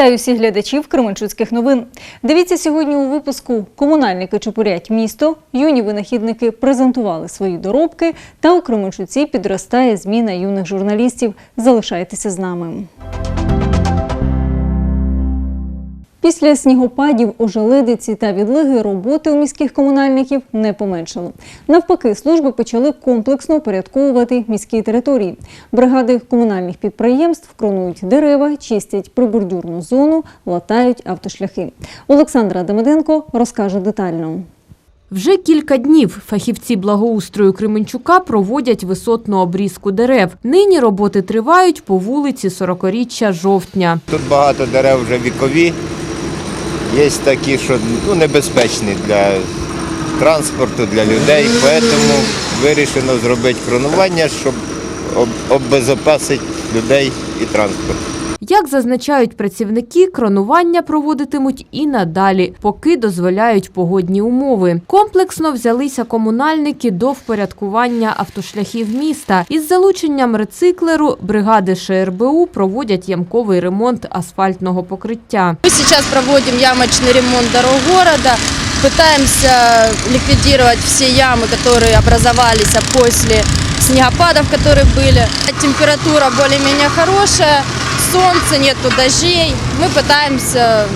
Вітаю всіх глядачів Кременчуцьких новин. Дивіться сьогодні у випуску Комунальники чепурять місто, юні винахідники презентували свої доробки, та у Кременчуці підростає зміна юних журналістів. Залишайтеся з нами. Після снігопадів, ожеледиці та відлиги роботи у міських комунальників не поменшало. Навпаки, служби почали комплексно упорядковувати міські території. Бригади комунальних підприємств кронують дерева, чистять прибордюрну зону, латають автошляхи. Олександра Демиденко розкаже детально. Вже кілька днів фахівці благоустрою Кременчука проводять висотну обрізку дерев. Нині роботи тривають по вулиці 40-річчя жовтня. Тут багато дерев вже вікові. Є такі, що ну, небезпечні для транспорту, для людей. Тому вирішено зробити кронування, щоб обезопасити людей і транспорт. Як зазначають працівники, кронування проводитимуть і надалі, поки дозволяють погодні умови. Комплексно взялися комунальники до впорядкування автошляхів міста. Із залученням рециклеру бригади ШРБУ проводять ямковий ремонт асфальтного покриття. Мы сейчас проводим ямочный ремонт дорог города, пытаемся ликвидировать все ямы, которые образовались после снегопадов, которые были. Температура более-менее хорошая, солнца нету дождей. Мы пытаемся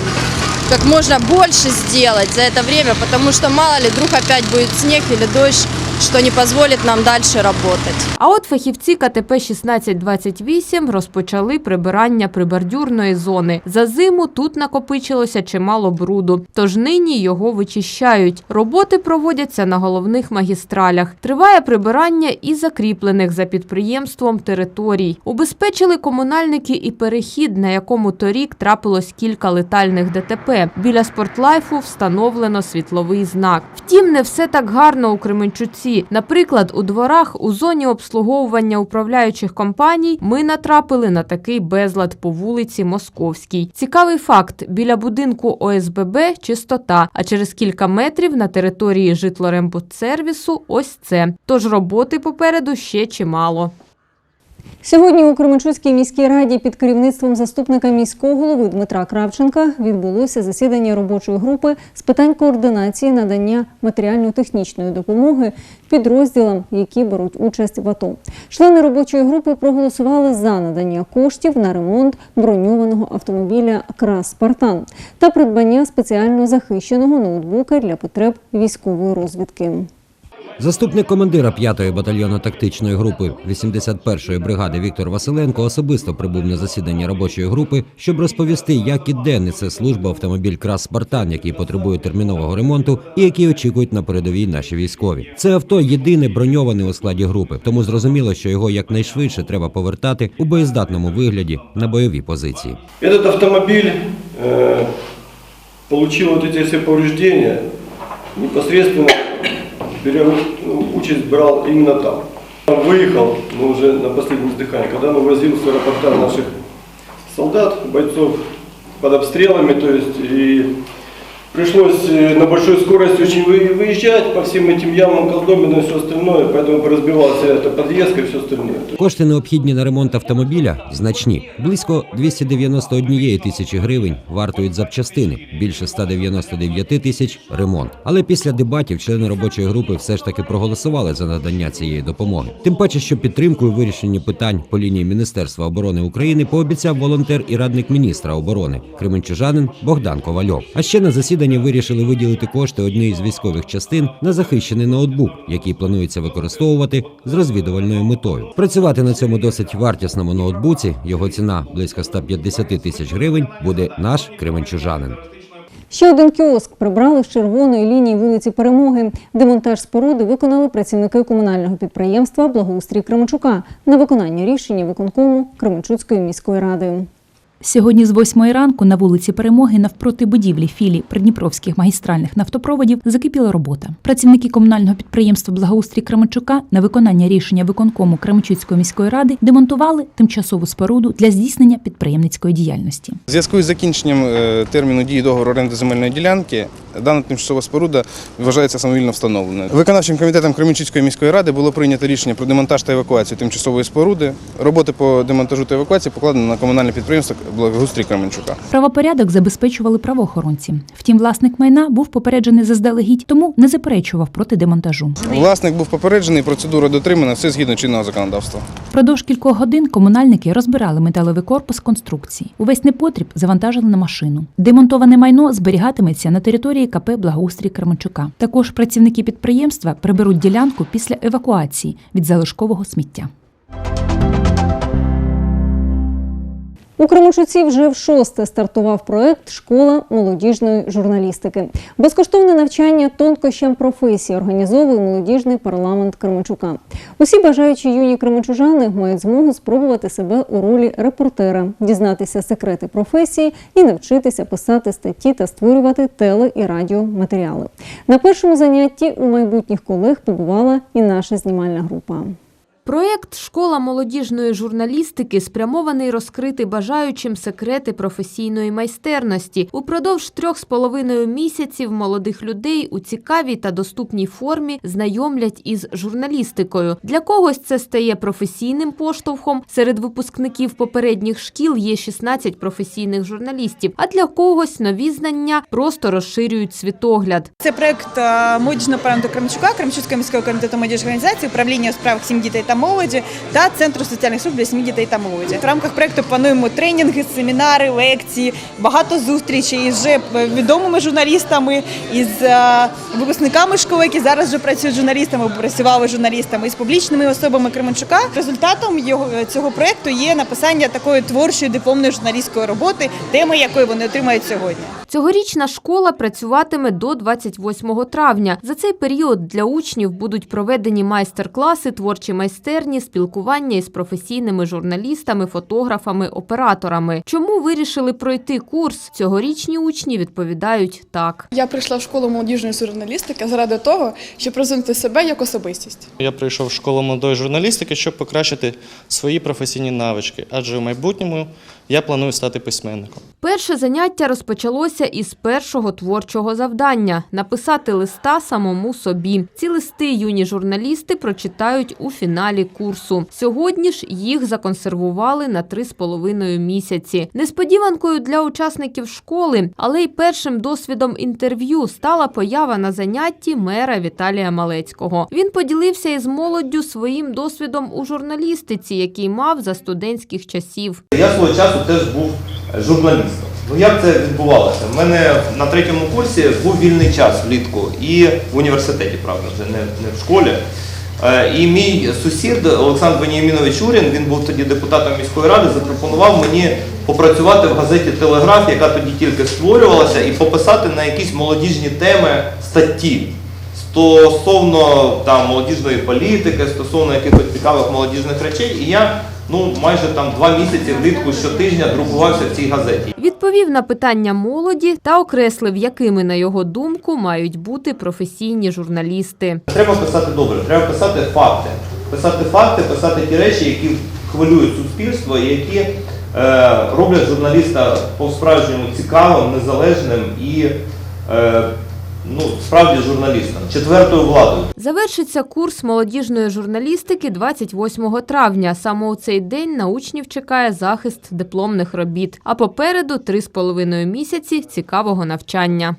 как можно больше сделать за это время, потому что мало ли вдруг опять будет снег или дождь, что не позволит нам дальше работать. А от фахівці КТП 1628 розпочали прибирання прибордюрної зони. За зиму тут накопичилося чимало бруду, тож нині його вичищають. Роботи проводяться на головних магістралях. Триває прибирання і закріплених за підприємством територій. Убезпечили комунальники і перехід, на якому торік трапилось кілька летальних ДТП. Біля спортлайфу встановлено світловий знак. Втім, не все так гарно у Кременчуці. Наприклад, у дворах у зоні обслуговування управляючих компаній ми натрапили на такий безлад по вулиці Московській. Цікавий факт: біля будинку ОСББ чистота, а через кілька метрів на території житлорембудсервісу ось це. Тож роботи попереду ще чимало. Сьогодні у Кременчуцькій міській раді під керівництвом заступника міського голови Дмитра Кравченка відбулося засідання робочої групи з питань координації надання матеріально-технічної допомоги підрозділам, які беруть участь в АТО. Члени робочої групи проголосували за надання коштів на ремонт броньованого автомобіля Крас Спартан та придбання спеціально захищеного ноутбука для потреб військової розвідки. Заступник командира 5-ї батальйонно-тактичної групи 81-ї бригади Віктор Василенко особисто прибув на засідання робочої групи, щоб розповісти, як і де несе служба автомобіль Крас Спартан, який потребує термінового ремонту і який очікують на передовій наші військові. Це авто єдине броньоване у складі групи, тому зрозуміло, що його якнайшвидше треба повертати у боєздатному вигляді на бойові позиції. Этот автомобиль э, получил вот эти все повреждения, непосредственно беря ну, участь брал именно там. Выехал, мы уже на последнем издыхании, когда мы возил с аэропорта наших солдат, бойцов под обстрелами, то есть и пришлось э, на большой скорости очень вы- выезжать по всем этим ямам, колдобинам и все остальное, поэтому разбивался эта подвеска и все остальное. Кошти необхідні на ремонт автомобіля значні. Близько 291 тисячі гривень вартують запчастини, більше 199 тисяч ремонт. Але після дебатів члени робочої групи все ж таки проголосували за надання цієї допомоги. Тим паче, що підтримку у вирішенні питань по лінії Міністерства оборони України пообіцяв волонтер і радник міністра оборони Кременчужанин Богдан Ковальов. А ще на засіданні вирішили виділити кошти однієї з військових частин на захищений ноутбук, який планується використовувати з розвідувальною метою. Працювати на цьому досить вартісному ноутбуці, його ціна близько 150 тисяч гривень, буде наш кременчужанин. Ще один кіоск прибрали з червоної лінії вулиці Перемоги. Демонтаж споруди виконали працівники комунального підприємства Благоустрій Кременчука на виконання рішення виконкому Кременчуцької міської ради. Сьогодні з 8 ранку на вулиці Перемоги навпроти будівлі філії придніпровських магістральних нафтопроводів закипіла робота. Працівники комунального підприємства Благоустрій Кременчука на виконання рішення виконкому Кременчуцької міської ради демонтували тимчасову споруду для здійснення підприємницької діяльності. В зв'язку з закінченням е, терміну дії договору оренди земельної ділянки Дана тимчасова споруда вважається самовільно встановленою. Виконавчим комітетом Кременчуцької міської ради було прийнято рішення про демонтаж та евакуацію тимчасової споруди. Роботи по демонтажу та евакуації покладено на комунальне підприємство благоустрій Кременчука. Правопорядок забезпечували правоохоронці. Втім, власник майна був попереджений заздалегідь, тому не заперечував проти демонтажу. Власник був попереджений, процедура дотримана, все згідно чинного законодавства. Впродовж кількох годин комунальники розбирали металевий корпус конструкції. Увесь непотріб завантажили на машину. Демонтоване майно зберігатиметься на території КП Благоустрій Кременчука. Також працівники підприємства приберуть ділянку після евакуації від залишкового сміття. У Кременчуці вже в шосте стартував проект Школа молодіжної журналістики. Безкоштовне навчання тонкощам професії організовує молодіжний парламент Кременчука. Усі бажаючі юні кременчужани мають змогу спробувати себе у ролі репортера, дізнатися секрети професії і навчитися писати статті та створювати теле і радіоматеріали. На першому занятті у майбутніх колег побувала і наша знімальна група. Проєкт Школа молодіжної журналістики спрямований розкрити бажаючим секрети професійної майстерності. Упродовж трьох з половиною місяців молодих людей у цікавій та доступній формі знайомлять із журналістикою. Для когось це стає професійним поштовхом. Серед випускників попередніх шкіл є 16 професійних журналістів, а для когось нові знання просто розширюють світогляд. Це проект е, молодіжного парламенту Кременчука, Кременчуцького міського комітету молодіжної організації, управління у справах сім'ї дітей та молоді та Центру соціальних служб для сім'ї дітей та молоді. В рамках проекту плануємо тренінги, семінари, лекції, багато зустрічей із вже відомими журналістами, із е, випускниками школи, які зараз вже працюють журналістами, працювали журналістами, із публічними особами Кременчука. Результатом його цього проекту є написання такої творчої дипломної журналістської роботи, теми якої вони отримають сьогодні. Цьогорічна школа працюватиме до 28 травня. За цей період для учнів будуть проведені майстер-класи, творчі майстерні, спілкування із професійними журналістами, фотографами, операторами. Чому вирішили пройти курс? Цьогорічні учні відповідають так. Я прийшла в школу молодіжної журналістики заради того, щоб розвинути себе як особистість. Я прийшов в школу молодої журналістики, щоб покращити свої професійні навички, адже в майбутньому я планую стати письменником. Перше заняття розпочалося із першого творчого завдання написати листа самому собі. Ці листи юні журналісти прочитають у фіналі курсу. Сьогодні ж їх законсервували на три з половиною місяці. Несподіванкою для учасників школи, але й першим досвідом інтерв'ю стала поява на занятті мера Віталія Малецького. Він поділився із молоддю своїм досвідом у журналістиці, який мав за студентських часів. Я свого часу теж був журналістом. Ну як це відбувалося? У мене на третьому курсі був вільний час влітку і в університеті, правда, вже не, не в школі. Е, І мій сусід Олександр Веніамінович Урін, він був тоді депутатом міської ради, запропонував мені попрацювати в газеті Телеграф, яка тоді тільки створювалася, і пописати на якісь молодіжні теми статті стосовно там молодіжної політики, стосовно якихось цікавих молодіжних речей. І я ну майже там два місяці влітку щотижня друкувався в цій газеті. Відповів на питання молоді та окреслив, якими, на його думку, мають бути професійні журналісти. Треба писати добре, треба писати факти. Писати факти, писати ті речі, які хвилюють суспільство і які е, роблять журналіста по-справжньому цікавим, незалежним і е, ну, справді журналістом, четвертою владою. Завершиться курс молодіжної журналістики 28 травня. Саме у цей день на учнів чекає захист дипломних робіт. А попереду три з половиною місяці цікавого навчання.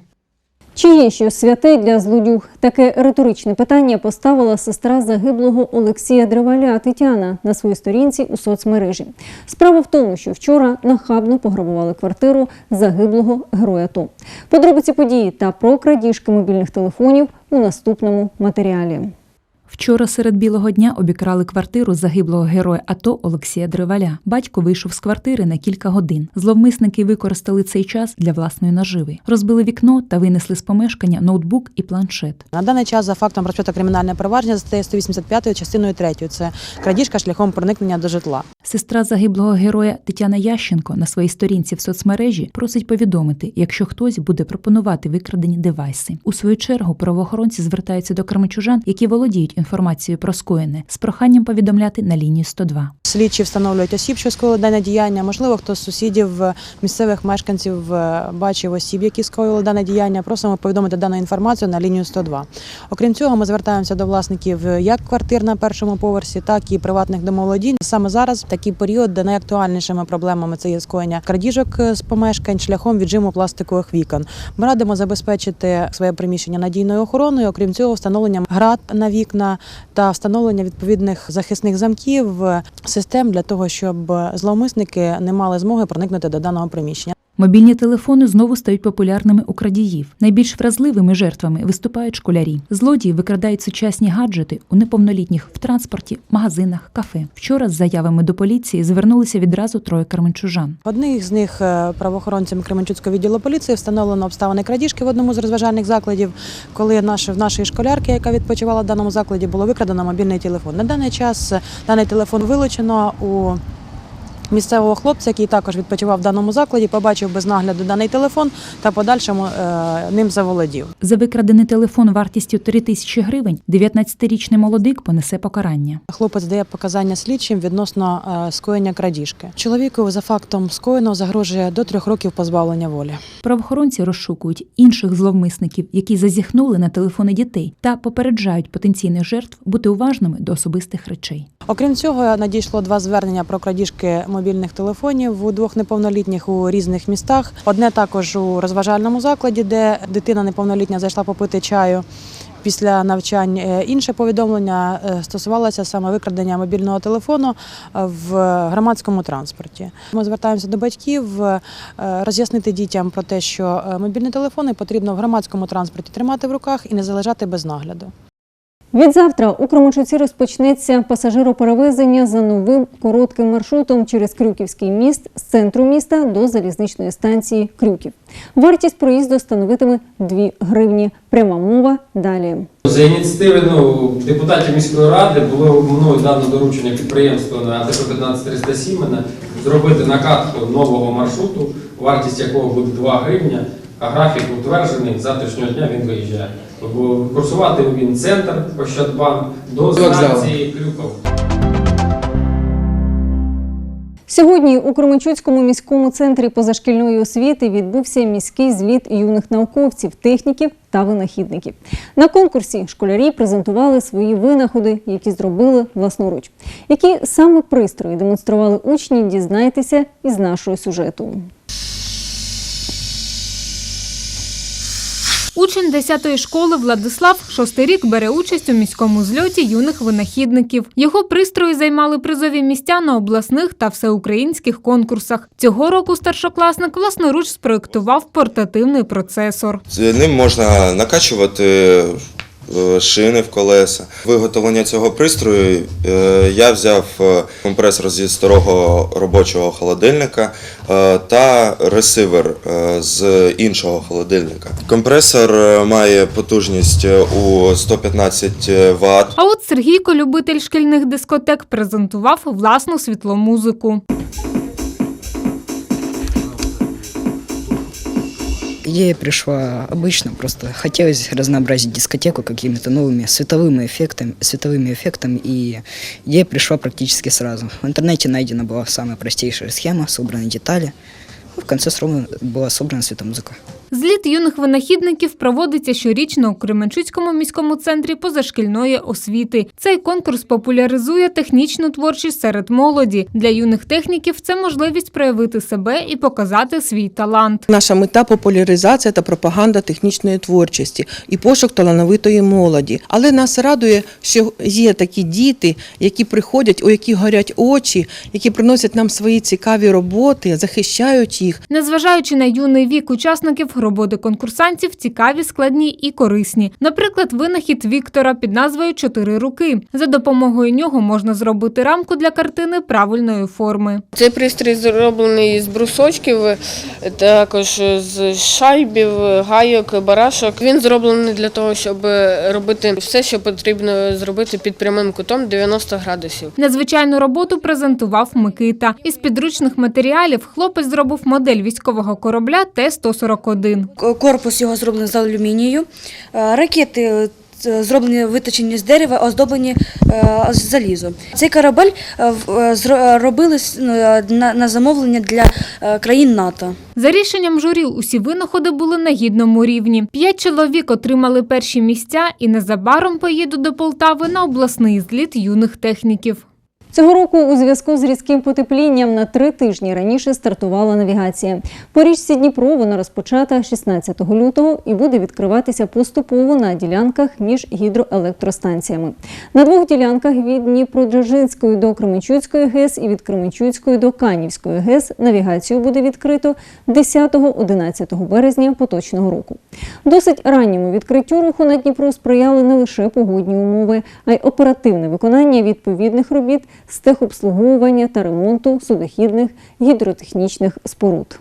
Чи є ще святе для злодюг? Таке риторичне питання поставила сестра загиблого Олексія Древаля Тетяна на своїй сторінці у соцмережі. Справа в тому, що вчора нахабно пограбували квартиру загиблого героя ТО. Подробиці події та про крадіжки мобільних телефонів у наступному матеріалі. Вчора серед білого дня обікрали квартиру загиблого героя АТО Олексія Древаля. Батько вийшов з квартири на кілька годин. Зловмисники використали цей час для власної наживи. Розбили вікно та винесли з помешкання ноутбук і планшет. На даний час за фактом розпочато кримінальне провадження за статтею 185 частиною 3. Це крадіжка шляхом проникнення до житла. Сестра загиблого героя Тетяна Ященко на своїй сторінці в соцмережі просить повідомити, якщо хтось буде пропонувати викрадені девайси. У свою чергу правоохоронці звертаються до кременчужан, які володіють інформацію про скоєне з проханням повідомляти на лінію 102. Слідчі встановлюють осіб, що скоїли дане діяння. Можливо, хто з сусідів, е, місцевих мешканців е, бачив осіб, які скоїли дане діяння. Просимо повідомити дану інформацію на лінію 102. Окрім цього, ми звертаємося до власників е, як квартир на першому поверсі, так і приватних домоволодінь. Саме зараз такий період, де найактуальнішими проблемами це є скоєння крадіжок з помешкань шляхом віджиму пластикових вікон. Ми радимо забезпечити своє приміщення надійною охороною. Окрім цього, встановленням град на вікна та встановлення відповідних захисних замків е, систем для того, щоб зловмисники не мали змоги проникнути до даного приміщення. Мобільні телефони знову стають популярними у крадіїв. Найбільш вразливими жертвами виступають школярі. Злодії викрадають сучасні гаджети у неповнолітніх в транспорті, магазинах, кафе. Вчора з заявами до поліції звернулися відразу троє карменчужан. Одних з них е, правоохоронцями Кременчуцького відділу поліції встановлено обставини крадіжки в одному з розважальних закладів, коли наш, в нашої школярки, яка відпочивала в даному закладі, було викрадено мобільний телефон. На даний час е, даний телефон вилучено у місцевого хлопця, який також відпочивав в даному закладі, побачив без нагляду даний телефон та подальшому е, ним заволодів. За викрадений телефон вартістю 3 тисячі гривень 19-річний молодик понесе покарання. Хлопець дає показання слідчим відносно е, скоєння крадіжки. Чоловіку за фактом скоєного загрожує до трьох років позбавлення волі. Правоохоронці розшукують інших зловмисників, які зазіхнули на телефони дітей, та попереджають потенційних жертв бути уважними до особистих речей. Окрім цього, надійшло два звернення про крадіжки мобільних телефонів у двох неповнолітніх у різних містах. Одне також у розважальному закладі, де дитина неповнолітня зайшла попити чаю. Після навчань Е, інше повідомлення е, стосувалося саме викрадення мобільного телефону е, в громадському транспорті. Ми звертаємося до батьків роз'яснити дітям про те, що мобільні телефони потрібно в громадському транспорті тримати в руках і не залежати без нагляду. Відзавтра у Кременчуці розпочнеться пасажироперевезення за новим коротким маршрутом через Крюківський міст з центру міста до залізничної станції Крюків. Вартість проїзду становитиме 2 гривні. Пряма мова далі. За ініціативи ну, депутатів міської ради було мною дано доручення підприємству на АТП 15307 зробити накатку нового маршруту, вартість якого буде 2 гривня, а графік утверджений, завтрашнього дня він виїжджає. Бо Курсувати він центр Ощадбанк до станції Крюков. Сьогодні у Кременчуцькому міському центрі позашкільної освіти відбувся міський зліт юних науковців, техніків та винахідників. На конкурсі школярі презентували свої винаходи, які зробили власноруч. Які саме пристрої демонстрували учні, дізнайтеся із нашого сюжету. Учень 10-ї школи Владислав шостий рік бере участь у міському зльоті юних винахідників. Його пристрої займали призові місця на обласних та всеукраїнських конкурсах. Цього року старшокласник власноруч спроектував портативний процесор. Ним можна накачувати шини в колеса. Виготовлення цього пристрою е, я взяв е, компресор зі старого робочого холодильника е, та ресивер е, з іншого холодильника. Компресор е, має потужність е, у 115 Вт. А от Сергійко, любитель шкільних дискотек, презентував власну світломузику. Идея пришла обычно, просто хотелось разнообразить дискотеку какими-то новыми световыми эффектами, световыми эффектами, и идея пришла практически сразу. В интернете найдена была самая простейшая схема, собраны детали, ну, в конце срока была собрана светомузыка. Зліт юних винахідників проводиться щорічно у Кременчуцькому міському центрі позашкільної освіти. Цей конкурс популяризує технічну творчість серед молоді. Для юних техніків це можливість проявити себе і показати свій талант. Наша мета популяризація та пропаганда технічної творчості і пошук талановитої молоді. Але нас радує, що є такі діти, які приходять, у яких горять очі, які приносять нам свої цікаві роботи, захищають їх. Незважаючи на юний вік учасників, роботи конкурсантів цікаві, складні і корисні. Наприклад, винахід Віктора під назвою Чотири руки. За допомогою нього можна зробити рамку для картини правильної форми. Цей пристрій зроблений з брусочків, також з шайбів, гайок, барашок. Він зроблений для того, щоб робити все, що потрібно зробити під прямим кутом 90 градусів. Незвичайну роботу презентував Микита. Із підручних матеріалів хлопець зробив модель військового корабля Т-141. Корпус його зроблений з алюмінію. Е, Ракети е, зроблені виточені з дерева, оздоблені е, з залізу. Цей корабель е, робили е, на, на замовлення для е, країн НАТО. За рішенням журі, усі винаходи були на гідному рівні. П'ять чоловік отримали перші місця і незабаром поїдуть до Полтави на обласний зліт юних техніків. Цього року у зв'язку з різким потеплінням на три тижні раніше стартувала навігація. По річці Дніпро вона розпочата 16 лютого і буде відкриватися поступово на ділянках між гідроелектростанціями. На двох ділянках від Дніпродзержинської до Кременчуцької ГЕС і від Кременчуцької до Канівської ГЕС навігацію буде відкрито 10-11 березня поточного року. Досить ранньому відкриттю руху на Дніпро сприяли не лише погодні умови, а й оперативне виконання відповідних робіт з техобслуговування та ремонту судохідних гідротехнічних споруд.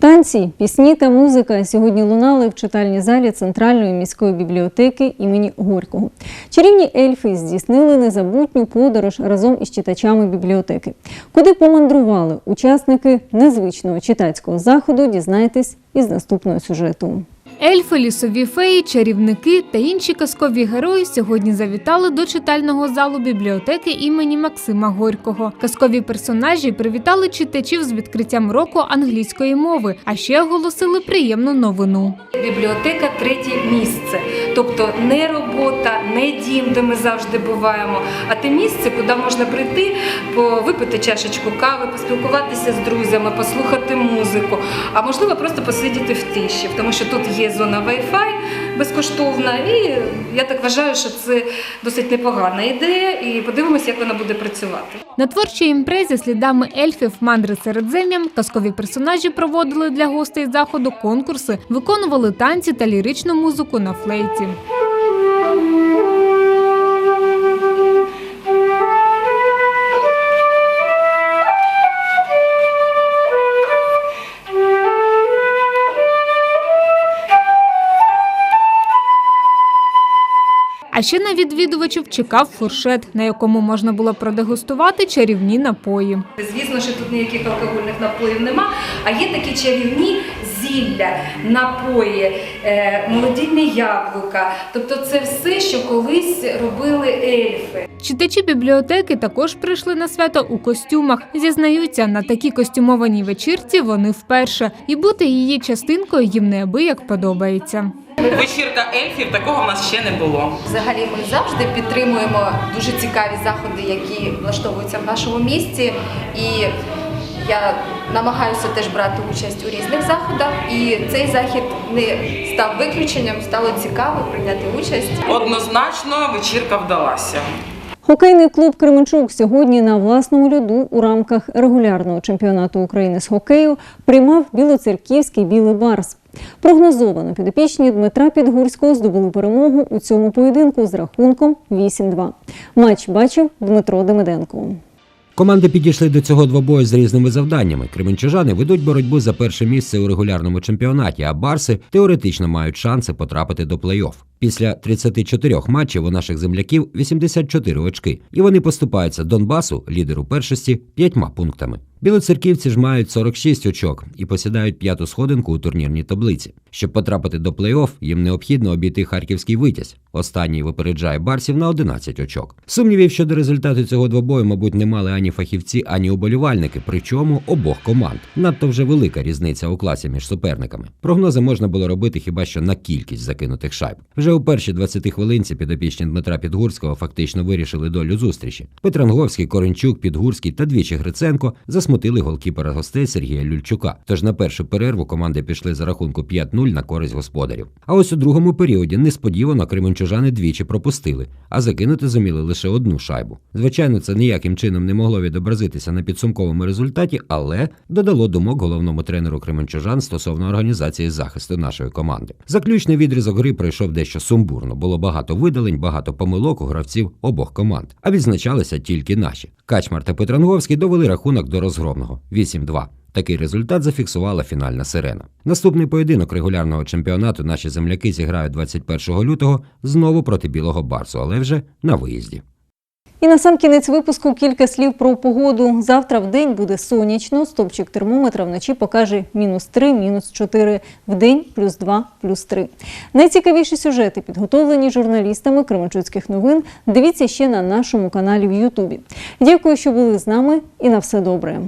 Танці, пісні та музика сьогодні лунали в читальній залі Центральної міської бібліотеки імені Горького. Чарівні ельфи здійснили незабутню подорож разом із читачами бібліотеки. Куди помандрували учасники незвичного читацького заходу, дізнайтесь із наступного сюжету. Ельфи, лісові феї, чарівники та інші казкові герої сьогодні завітали до читального залу бібліотеки імені Максима Горького. Казкові персонажі привітали читачів з відкриттям року англійської мови, а ще оголосили приємну новину. Бібліотека третє місце, тобто не робота, не дім, де ми завжди буваємо, а те місце, куди можна прийти, випити чашечку кави, поспілкуватися з друзями, послухати музику, а можливо просто посидіти в тиші, тому що тут є зона Wi-Fi безкоштовна, і я так вважаю, що це досить непогана ідея, і подивимося, як вона буде працювати. На творчій імпрезі слідами ельфів мандри середзем'ям казкові персонажі проводили для гостей заходу конкурси, виконували танці та ліричну музику на флейті. А ще на відвідувачів чекав фуршет, на якому можна було продегустувати чарівні напої. Звісно, що тут ніяких алкогольних напоїв нема, а є такі чарівні зілля, напої, е, молодільне яблука. Тобто це все, що колись робили ельфи. Читачі бібліотеки також прийшли на свято у костюмах. Зізнаються, на такій костюмованій вечірці вони вперше, і бути її частинкою їм неабияк подобається. Вечірка ельфів такого в нас ще не було. Взагалі ми завжди підтримуємо дуже цікаві заходи, які влаштовуються в нашому місті. І я намагаюся теж брати участь у різних заходах. І цей захід не став виключенням, стало цікаво прийняти участь. Однозначно вечірка вдалася. Хокейний клуб Кременчук сьогодні на власному льоду у рамках регулярного чемпіонату України з хокею приймав білоцерківський білий барс. Прогнозовано підопічні Дмитра Підгурського здобули перемогу у цьому поєдинку з рахунком 8-2. Матч бачив Дмитро Демиденко. Команди підійшли до цього двобою з різними завданнями. Кременчужани ведуть боротьбу за перше місце у регулярному чемпіонаті, а барси теоретично мають шанси потрапити до плей-офф. Після 34 матчів у наших земляків 84 очки, і вони поступаються Донбасу, лідеру першості, п'ятьма пунктами. Білоцерківці ж мають 46 очок і посідають п'яту сходинку у турнірній таблиці. Щоб потрапити до плей-офф, їм необхідно обійти харківський витязь. Останній випереджає барсів на 11 очок. Сумнівів щодо результату цього двобою, мабуть, не мали ані фахівці, ані уболівальники, причому обох команд. Надто вже велика різниця у класі між суперниками. Прогнози можна було робити хіба що на кількість закинутих шайб. Вже у першій 20 хвилинці підопічні Дмитра Підгурського фактично вирішили долю зустрічі. Петранговський, Коренчук, Підгурський та двічі Гриценко засмутили голкіпера гостей Сергія Люльчука. Тож на першу перерву команди пішли за рахунку 5-0 на користь господарів. А ось у другому періоді несподівано кременчужани двічі пропустили, а закинути зуміли лише одну шайбу. Звичайно, це ніяким чином не могло відобразитися на підсумковому результаті, але додало думок головному тренеру кременчужан стосовно організації захисту нашої команди. Заключний відрізок гри пройшов дещо сумбурно. Було багато видалень, багато помилок у гравців обох команд. А відзначалися тільки наші. Качмар та Петранговський довели рахунок до розгромного 8-2. Такий результат зафіксувала фінальна сирена. Наступний поєдинок регулярного чемпіонату наші земляки зіграють 21 лютого знову проти білого барсу, але вже на виїзді. І на сам кінець випуску кілька слів про погоду. Завтра в день буде сонячно. Стопчик термометра вночі покаже мінус 3, мінус 4. В день плюс 2, плюс 3. Найцікавіші сюжети підготовлені журналістами Кременчуцьких новин. Дивіться ще на нашому каналі в Ютубі. Дякую, що були з нами і на все добре.